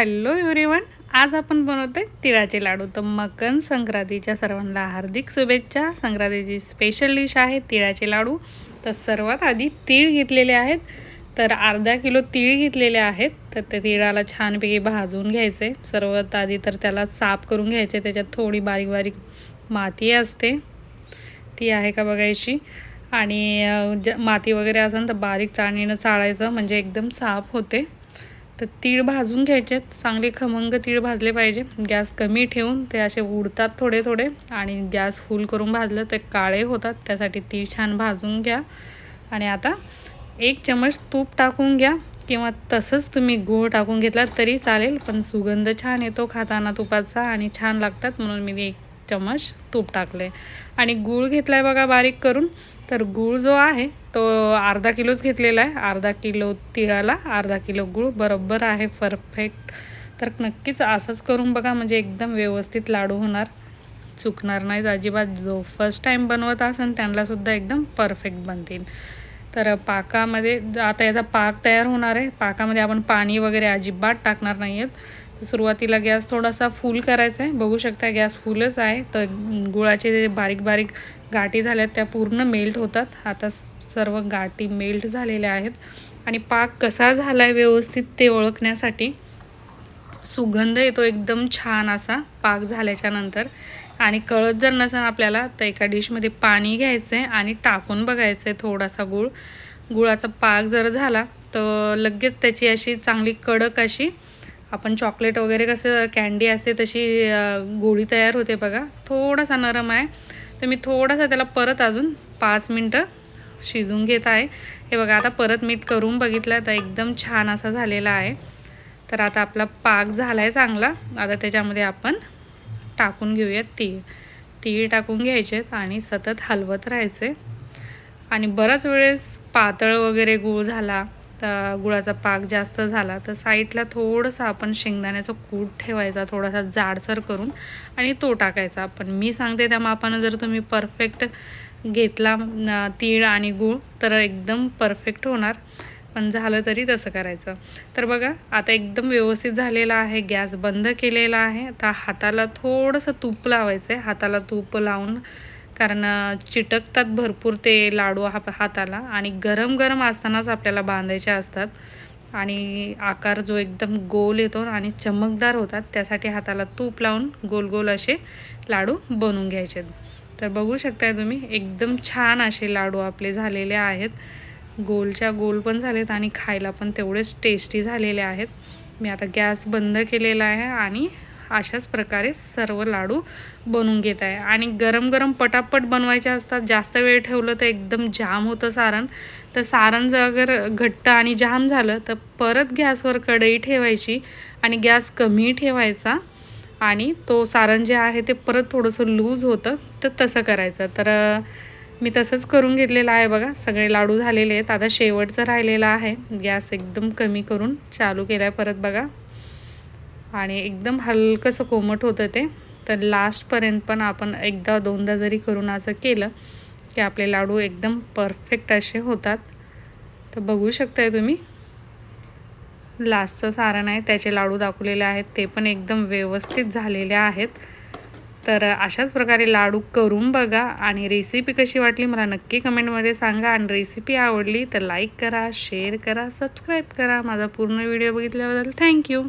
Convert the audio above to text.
Hello everyone आज आपण बनवतोय तिळाचे लाडू. तर मकन संक्रांतीच्या सर्वांना हार्दिक शुभेच्छा. संक्रांतीची स्पेशल डिश आहे तिळाचे लाडू. तर सर्वात आधी तीळ घेतलेले आहेत. तर अर्धा किलो तीळ घेतलेले आहेत. तर ते तिळाला छानपैकी भाजून घ्यायचे. सर्वात आधी तर त्याला साफ करून घ्यायचे. त्याच्यात थोडी बारीक बारीक माती असते. ती आहे का बघायची. आणि ज माती वगैरे असेल तर बारीक चाळणीनं चाळायचं. म्हणजे एकदम साफ होते. तर तीळ भाजून घ्यायचे चांगले खमंग तीळ भाजले पाहिजे. गॅस कमी ठेवून ते असे उडतात थोडे थोडे आणि गॅस फुल करून भाजलं ते काळे होतात. त्यासाठी तीळ छान भाजून घ्या. आणि आता एक चमच तूप टाकून घ्या किंवा तसंच तुम्ही गूळ टाकून घेतलात तरी चालेल पण सुगंध छान येतो खाताना तुपाचा आणि छान लागतात. म्हणून मी एक चम्मच तूप टाकले आणि गूळ घेतला आहे बघा बारीक करून. तर गूळ जो आहे तो अर्धा किलोच घेतलेला आहे. अर्धा किलो तिळाला अर्धा किलो गूळ. बरोबर आहे परफेक्ट तर नक्कीच असंच करून बघा म्हणजे एकदम व्यवस्थित लाडू होणार. चुकणार नाहीत अजिबात. जो फर्स्ट टाईम बनवत असेल त्यांनासुद्धा एकदम परफेक्ट बनतील. तर पाकामध्ये ज- आता याचा पाक तयार होणार आहे. पाकामध्ये आपण पाणी वगैरे अजिबात टाकणार नाही आहेत तर सुरुवातीला गॅस थोडासा फुल करायचा आहे. बघू शकता गॅस फुलच आहे. तर गुळाचे जे बारीक बारीक गाठी झाल्यात त्या पूर्ण मेल्ट होतात. आता स- सर्व गाठी मेल्ट झालेल्या आहेत. आणि पाक कसा झाला आहे व्यवस्थित ते ओळखण्यासाठी सुगंध येतो एकदम छान असा पाक झाल्याच्यानंतर. आणि कळत जर नसेल आपल्याला तर एका डिशमध्ये पाणी घ्यायचं आहे आणि टाकून बघायचं आहे थोडासा गुळ. गुळाचा पाक जर झाला तर लगेच त्याची अशी चांगली कडक अशी आपण चॉकलेट वगैरे कसं कॅन्डी असते तशी गोळी तयार होते बघा. थोडासा नरम आहे. तर मी थोडासा त्याला परत अजून पाच मिनटं शिजून घेत आहे. हे बघा आता परत मीठ करून बघितलं तर एकदम छान असा झालेला आहे. तर आता आपला पाक झाला आहे चांगला. आता त्याच्यामध्ये आपण टाकून घेऊयात तीळ. तीळ टाकून घ्यायचेत आणि सतत हलवत राहायचे आणि बराच वेळेस पातळ वगैरे गूळ झाला तर गुळाचा पाक जास्त झाला तर साईडला थोडंसं आपण शेंगदाण्याचं कूट ठेवायचा थोडासा जाडसर करून आणि तो टाकायचा. पण मी सांगते त्या मापानं जर तुम्ही परफेक्ट घेतला तीळ आणि गूळ तर एकदम परफेक्ट होणार. पण झालं तरी तसं करायचं. तर बघा आता एकदम व्यवस्थित झालेला आहे गॅस बंद केलेला आहे. आता हाताला थोडंसं तूप लावायचं आहे हाताला तूप लावून कारण चिटकतात भरपूर ते लाडू हा हाताला आणि गरम गरम असतानाच आपल्याला बांधायचे असतात. आणि आकार जो एकदम गोल येतो आणि चमकदार होतात त्यासाठी हाताला तूप लावून गोल गोल असे लाडू बनवून घ्यायचे तर बघू शकताय तुम्ही एकदम छान असे लाडू आपले झालेले आहेत. गोलच्या गोल पण झालेत आणि खायला पण तेवढेच टेस्टी झालेले आहेत. मी आता गॅस बंद केलेला आहे आणि अशाच प्रकारे सर्व लाडू बनवून घेत आहे. आणि गरम गरम पटापट बनवायचे असतात जास्त वेळ ठेवलं तर एकदम जाम होतं सारण. तर सारण जर अगर घट्ट आणि जाम झालं तर परत गॅसवर कढई ठेवायची आणि गॅस कमी ठेवायचा आणि तो सारण जे आहे ते परत थोडंसं लूज होतं तर तसं करायचं. तर मी तसंच करून घेतलेलं आहे बघा. सगळे लाडू झालेले आहेत. आता शेवटचं राहिलेलं आहे. गॅस एकदम कमी करून चालू केला आहे परत बघा. आणि एकदम हलकंसं कोमट होतं ते. तर लास्टपर्यंत पण आपण एकदा दोनदा जरी करून असं केलं की आपले लाडू एकदम परफेक्ट असे होतात. तर बघू शकताय तुम्ही. लास्टचं सारण आहे. त्याचे लाडू दाखवलेले आहेत. ते पण एकदम व्यवस्थित झालेले आहेत. तर अशाच प्रकारे लाडू करून बघा आणि रेसिपी कशी वाटली मला नक्की कमेंटमध्ये सांगा. आणि रेसिपी आवडली तर लाईक करा शेअर करा सबस्क्राईब करा. माझा पूर्ण व्हिडिओ बघितल्याबद्दल थँक्यू